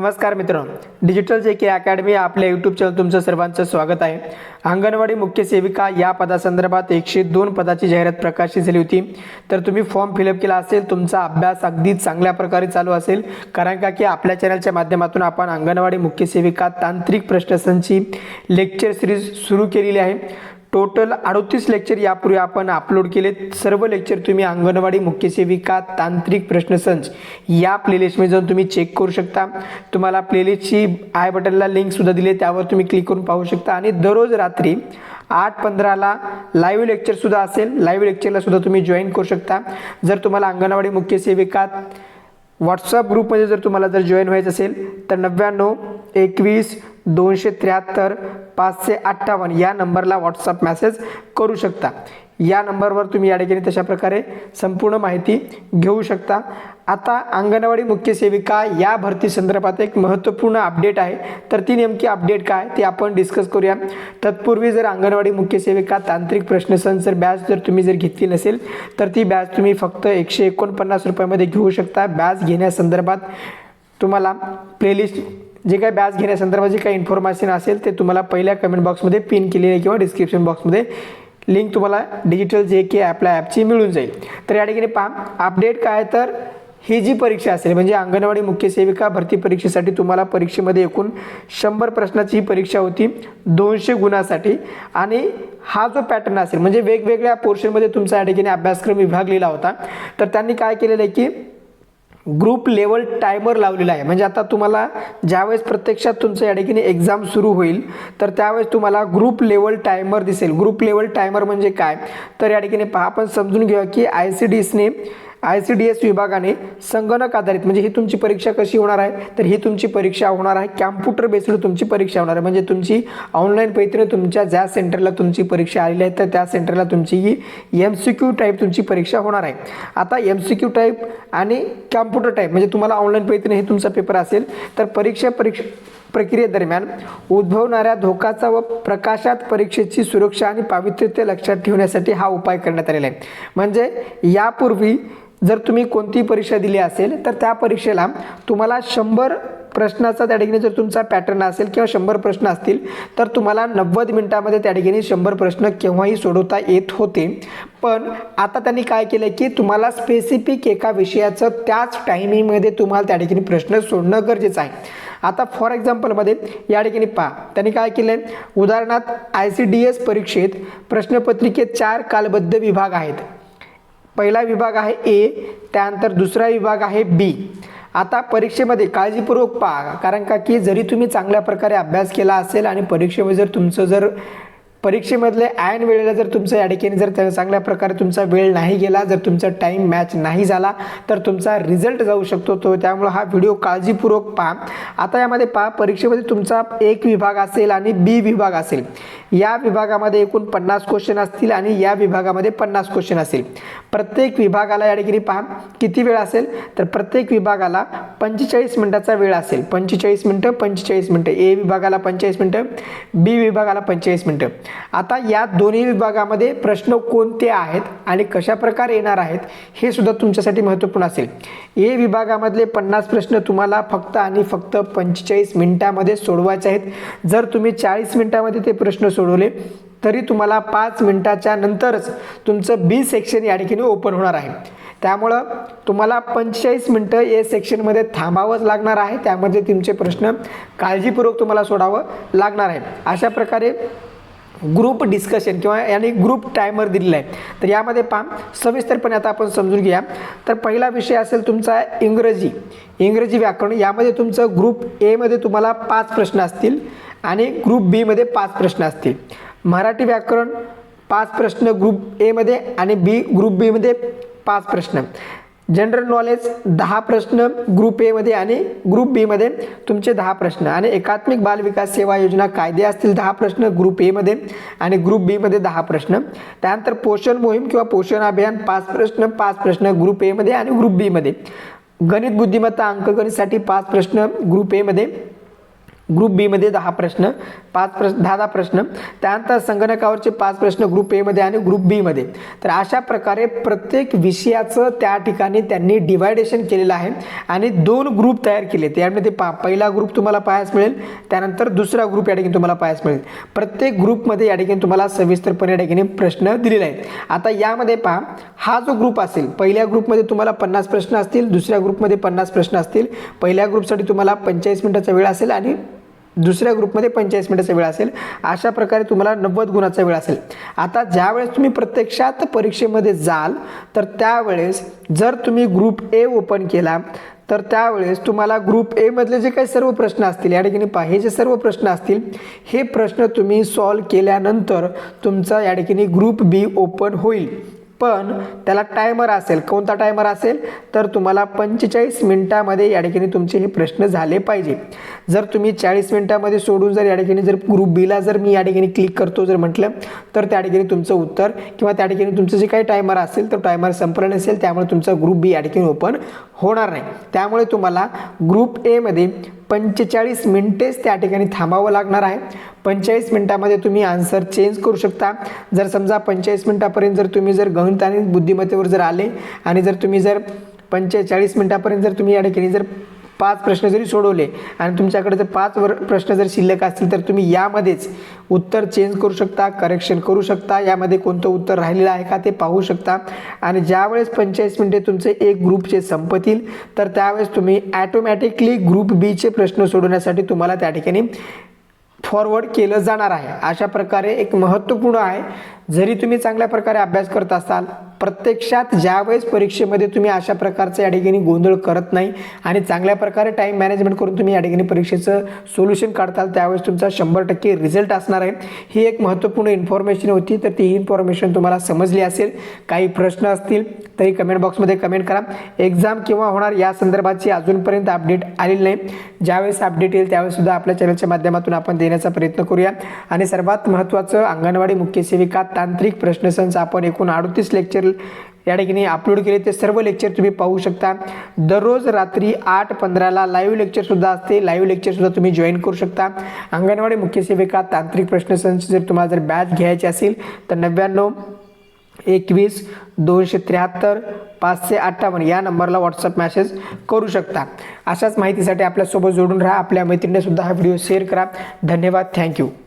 नमस्कार मित्रांनो. Digital J K academy आपल्या यूट्यूब चॅनल तुमचं सर्वांचं स्वागत आहे. अंगणवाडी मुख्य सेविका या पदासंदर्भात एकशे दोन पदाची जाहिरात प्रकाशित झाली होती. तर तुम्ही फॉर्म फिलअप केला असेल तुमचा अभ्यास अगदी चांगल्या प्रकारे चालू असेल. कारण का की आपल्या चॅनलच्या माध्यमातून आपण अंगणवाडी मुख्य सेविका तांत्रिक प्रश्नसंची लेक्चर सिरीज सुरू केलेली आहे. टोटल अडोतीस लेक्चर यापूर्वी आपण अपलोड केले सर्व लेक्चर तुम्ही अंगणवाडी मुख्य सेविका तांत्रिक प्रश्नसंच या प्लेलिस्टमध्ये जाऊन तुम्ही चेक करू शकता. तुम्हाला प्लेलिस्टची आय बटनला लिंकसुद्धा दिली आहे, त्यावर तुम्ही क्लिक करून पाहू शकता. आणि दररोज रात्री आठ पंधराला लाईव्ह लेक्चरसुद्धा असेल. लाईव्ह लेक्चरलासुद्धा तुम्ही जॉईन करू शकता. जर तुम्हाला अंगणवाडी मुख्य सेविका व्हॉट्सअप ग्रुपमध्ये जर तुम्हाला जर जॉईन व्हायचं असेल तर नव्याण्णव एकवीस दोनशे त्र्याहत्तर पाचशे अठ्ठावन्न या नंबरला व्हॉट्सअप मेसेज करू शकता. या नंबरवर तुम्ही या ठिकाणी तशा प्रकारे संपूर्ण माहिती घेऊ शकता. आता अंगणवाडी मुख्य सेविका या भरती संदर्भात एक महत्त्वपूर्ण अपडेट आहे. तर ती नेमकी अपडेट काय ती आपण डिस्कस करूया. तत्पूर्वी जर अंगणवाडी मुख्य सेविका तांत्रिक प्रश्नसंच जर बॅच जर तुम्ही जर घेतली नसेल तर ती बॅच तुम्ही फक्त एकशे एकोणपन्नास रुपयामध्ये घेऊ शकता. बॅच घेण्यासंदर्भात तुम्हाला प्लेलिस्ट जे काही बॅच घेण्यासंदर्भात जे काही इन्फॉर्मेशन असेल ते तुम्हाला पहिल्या कमेंट बॉक्समध्ये पिन केलेली आहे किंवा डिस्क्रिप्शन बॉक्समध्ये लिंक तुम्हाला डिजिटल जे के ॲपला ॲपची मिळून जाईल. तर या ठिकाणी पहा अपडेट काय तर ही जी परीक्षा असेल म्हणजे अंगणवाडी मुख्य सेविका भरती परीक्षेसाठी तुम्हाला परीक्षेमध्ये एकूण शंभर प्रश्नाची ही परीक्षा होती दोनशे गुणासाठी. आणि हा जो पॅटर्न असेल म्हणजे वेगवेगळ्या पोर्शनमध्ये तुमचा या ठिकाणी अभ्यासक्रम विभागलेला होता. तर त्यांनी काय केलेलं आहे की ग्रुप लेवल टायमर लावलेला आहे. म्हणजे आता तुम्हाला ज्यावेळेस प्रत्यक्षात तुमचं या ठिकाणी एक्झाम सुरू होईल तर त्यावेळेस तुम्हाला ग्रुप लेवल टायमर दिसेल. ग्रुप लेवल टायमर म्हणजे काय? तर या ठिकाणी पहा आपण समजून घेऊया की आय सी डी एसने आय सी डी एस विभागाने संगणक आधारित म्हणजे ही तुमची परीक्षा कशी होणार आहे तर ही तुमची परीक्षा होणार आहे कॅम्प्युटर बेस्ड तुमची परीक्षा होणार आहे. म्हणजे तुमची ऑनलाईन पद्धतीने तुमच्या ज्या सेंटरला तुमची परीक्षा आलेली आहे तर त्या सेंटरला तुमची ही एम सी क्यू टाईप तुमची परीक्षा होणार आहे. आता एम सी क्यू टाईप आणि कॅम्प्युटर टाईप म्हणजे तुम्हाला ऑनलाईन पद्धतीने हे तुमचा पेपर असेल तर परीक्षा परीक्षा प्रक्रियेदरम्यान उद्भवणाऱ्या धोकाचा व प्रकाशात परीक्षेची सुरक्षा आणि पावित्र्यते लक्षात ठेवण्यासाठी हा उपाय करण्यात आलेला आहे. म्हणजे यापूर्वी जर तुम्ही कोणती परीक्षा दिली असेल तर त्या परीक्षेला तुम्हाला शंभर प्रश्नाचा त्या ठिकाणी जर तुमचा पॅटर्न असेल किंवा शंभर प्रश्न असतील तर तुम्हाला नव्वद मिनिटामध्ये त्या ठिकाणी शंभर प्रश्न केव्हाही सोडवता येत होते. पण आता त्यांनी काय केलं की तुम्हाला स्पेसिफिक एका विषयाचं त्याच टायमिंगमध्ये तुम्हाला त्या ठिकाणी प्रश्न सोडणं गरजेचं आहे. आता फॉर एक्झाम्पलमध्ये या ठिकाणी पहा. त्यांनी काय केलं आहे उदाहरणार्थ आय सी डी एस परीक्षेत प्रश्नपत्रिकेत चार कालबद्ध विभाग आहेत. पहिला विभाग आहे ए त्यानंतर दुसरा विभाग आहे बी आता परीक्षेमध्ये काळजीपूर्वक पहा कारण का की जरी तुम्ही चांगल्या प्रकारे अभ्यास केला असेल आणि परीक्षेमध्ये जर तुमचं जर परीक्षेमधले ऐन वेळेला जर तुमचं या ठिकाणी जर चांगल्या प्रकारे तुमचा वेळ नाही गेला जर तुमचा टाईम मॅच नाही झाला तर तुमचा रिझल्ट जाऊ शकतो. तो त्यामुळं हा व्हिडिओ काळजीपूर्वक पहा. आता यामध्ये पहा परीक्षेमध्ये तुमचा एक विभाग असेल आणि बी विभाग असेल. या विभागामध्ये एकूण पन्नास क्वेश्चन असतील आणि या विभागामध्ये पन्नास क्वेश्चन असेल. प्रत्येक विभागाला या ठिकाणी पहा किती वेळ असेल? तर प्रत्येक विभागाला पंचेचाळीस मिनिटाचा वेळ असेल. पंचेचाळीस मिनटं पंचेचाळीस मिनटं. ए विभागाला पंचेचाळीस मिनटं बी विभागाला पंचेचाळीस मिनटं. आता या दोन्ही विभागामध्ये प्रश्न कोणते आहेत आणि कशा प्रकारे येणार आहेत हे सुद्धा तुमच्यासाठी महत्त्वपूर्ण असेल. ए विभागामधले पन्नास प्रश्न तुम्हाला फक्त आणि फक्त पंचेचाळीस मिनिटामध्ये सोडवायचे आहेत. जर तुम्ही चाळीस मिनिटामध्ये ते प्रश्न सोडवले तरी तुम्हाला पाच मिनटाच्या नंतरच तुमचं बी सेक्शन या ठिकाणी ओपन होणार आहे. त्यामुळं तुम्हाला पंचेचाळीस मिनटं ए सेक्शनमध्ये थांबावंच लागणार आहे. त्यामध्ये तुमचे प्रश्न काळजीपूर्वक तुम्हाला सोडावं लागणार आहे. अशा प्रकारे ग्रुप डिस्कशन किंवा याने ग्रुप टायमर दिलेला आहे. तर यामध्ये पहा सविस्तरपणे आता आपण समजून घ्या तर पहिला विषय असेल तुमचा इंग्रजी. इंग्रजी व्याकरण यामध्ये तुमचं ग्रुप एमध्ये तुम्हाला पाच प्रश्न असतील. आणि ग्रुप बीमध्ये पाच प्रश्न असतील. मराठी व्याकरण पाच प्रश्न ग्रुप एमध्ये आणि बी ग्रुप बीमध्ये पाच प्रश्न. जनरल नॉलेज दहा प्रश्न ग्रुप एमध्ये आणि ग्रुप बीमध्ये तुमचे दहा प्रश्न. आणि एकात्मिक बाल विकास सेवा योजना कायदे असतील दहा प्रश्न ग्रुप एमध्ये आणि ग्रुप बीमध्ये दहा प्रश्न. त्यानंतर पोषण मोहीम किंवा पोषण अभियान पाच प्रश्न पाच प्रश्न ग्रुप एमध्ये आणि ग्रुप बीमध्ये गणित बुद्धिमत्ता अंकगणितसाठी पाच प्रश्न ग्रुप एमध्ये ग्रुप बीमध्ये दहा प्रश्न पाच प्रश्न दहा दहा प्रश्न. त्यानंतर संगणकावरचे पाच प्रश्न ग्रुप एमध्ये आणि ग्रुप बीमध्ये तर अशा प्रकारे प्रत्येक विषयाचं त्या ठिकाणी त्यांनी डिवायडेशन केलेलं आहे आणि दोन ग्रुप तयार केले त्यामध्ये पा पहिला ग्रुप तुम्हाला पाहायला मिळेल त्यानंतर दुसरा ग्रुप या ठिकाणी तुम्हाला पाहायला मिळेल. प्रत्येक ग्रुपमध्ये या ठिकाणी तुम्हाला सविस्तरपणे या ठिकाणी प्रश्न दिलेले आहेत. आता यामध्ये पहा हा जो ग्रुप असेल पहिल्या ग्रुपमध्ये तुम्हाला पन्नास प्रश्न असतील दुसऱ्या ग्रुपमध्ये पन्नास प्रश्न असतील. पहिल्या ग्रुपसाठी तुम्हाला पंचेचाळीस मिनिटाचा वेळ असेल आणि दुसऱ्या ग्रुपमध्ये पंचेचाळीस मिनिटाचा वेळ असेल अशा प्रकारे तुम्हाला नव्वद गुणाचा वेळ असेल. आता ज्यावेळेस तुम्ही प्रत्यक्षात परीक्षेमध्ये जाल तर त्यावेळेस जर तुम्ही ग्रुप ए ओपन केला तर त्यावेळेस तुम्हाला ग्रुप एमधले जे काही सर्व प्रश्न असतील या ठिकाणी पहा हे जे सर्व प्रश्न असतील हे प्रश्न तुम्ही सॉल्व केल्यानंतर तुमचा या ठिकाणी ग्रुप बी ओपन होईल. पण त्याला टायमर असेल. कोणता टायमर असेल? तर तुम्हाला पंचेचाळीस मिनिटामध्ये या ठिकाणी तुमचे हे प्रश्न झाले पाहिजे. जर तुम्ही चाळीस मिनिटामध्ये सोडून जर या ठिकाणी जर ग्रुप बीला जर मी या ठिकाणी क्लिक करतो जर म्हटलं तर त्या ठिकाणी तुमचं उत्तर किंवा त्या ठिकाणी तुमचं जे काही टायमर असेल तर टायमर संपलं नसेल त्यामुळे तुमचा ग्रुप बी या ठिकाणी ओपन होणार नाही. त्यामुळे तुम्हाला ग्रुप एमध्ये पंचेचाळीस मिनटेच त्या ठिकाणी थांबावं लागणार आहे. पंचेचाळीस मिनटामध्ये तुम्ही आन्सर चेंज करू शकता. जर समजा पंचेचाळीस मिनटापर्यंत जर तुम्ही जर गणित आणि बुद्धिमत्तेवर जर आले आणि जर तुम्ही जर पंचेचाळीस मिनटापर्यंत जर तुम्ही या ठिकाणी जर पाच प्रश्न जरी सोडवले आणि तुमच्याकडे जर पाच वर प्रश्न जर शिल्लक असतील तर तुम्ही यामध्येच उत्तर चेंज करू शकता करेक्शन करू शकता. यामध्ये कोणतं उत्तर राहिलेलं आहे का ते पाहू शकता. आणि ज्यावेळेस पंचेचाळीस मिनिटे तुमचे एक ग्रुपचे संपतील तर त्यावेळेस तुम्ही ॲटोमॅटिकली ग्रुप बीचे प्रश्न सोडवण्यासाठी तुम्हाला त्या ठिकाणी फॉरवर्ड केलं जाणार आहे. अशा प्रकारे एक महत्त्वपूर्ण आहे. जरी तुम्ही चांगल्या प्रकारे अभ्यास करत असाल प्रत्यक्षात ज्यावेळेस परीक्षेमध्ये तुम्ही अशा प्रकारचं या ठिकाणी गोंधळ करत नाही आणि चांगल्या प्रकारे टाईम मॅनेजमेंट करून तुम्ही या ठिकाणी परीक्षेचं सोल्युशन काढताल त्यावेळेस तुमचा शंभर टक्के रिझल्ट असणार आहे. ही एक महत्त्वपूर्ण इन्फॉर्मेशन होती तर ती इन्फॉर्मेशन तुम्हाला समजली असेल. काही प्रश्न असतील तरी कमेंट बॉक्समध्ये कमेंट करा. एक्झाम किंवा होणार या संदर्भाची अजूनपर्यंत अपडेट आलेली नाही. ज्यावेळेस अपडेट येईल त्यावेळेसुद्धा आपल्या चॅनलच्या माध्यमातून आपण देण्याचा प्रयत्न करूया. आणि सर्वात महत्त्वाचं अंगणवाडी मुख्य सेविका तांत्रिक प्रश्नसंच आपण एकूण अडतीस लेक्चर या ठिकाणी अपलोड केले ते सर्व लेक्चर तुम्ही पाहू शकता. दररोज रात्री आठ पंधराला लाईव्ह लेक्चरसुद्धा असते. लाईव्ह लेक्चरसुद्धा तुम्ही जॉईन करू शकता. अंगणवाडी मुख्य सेविका तांत्रिक प्रश्नसंच जर तुम्हाला जर बॅच घ्यायची असेल तर नव्याण्णव एकवीस दोनशे त्र्याहत्तर पाचशे अठ्ठावन्न या नंबरला व्हॉट्सअप मॅसेज करू शकता. अशाच माहितीसाठी आपल्यासोबत जोडून राहा. आपल्या मैत्रिणीसुद्धा हा व्हिडिओ शेअर करा. धन्यवाद. थँक्यू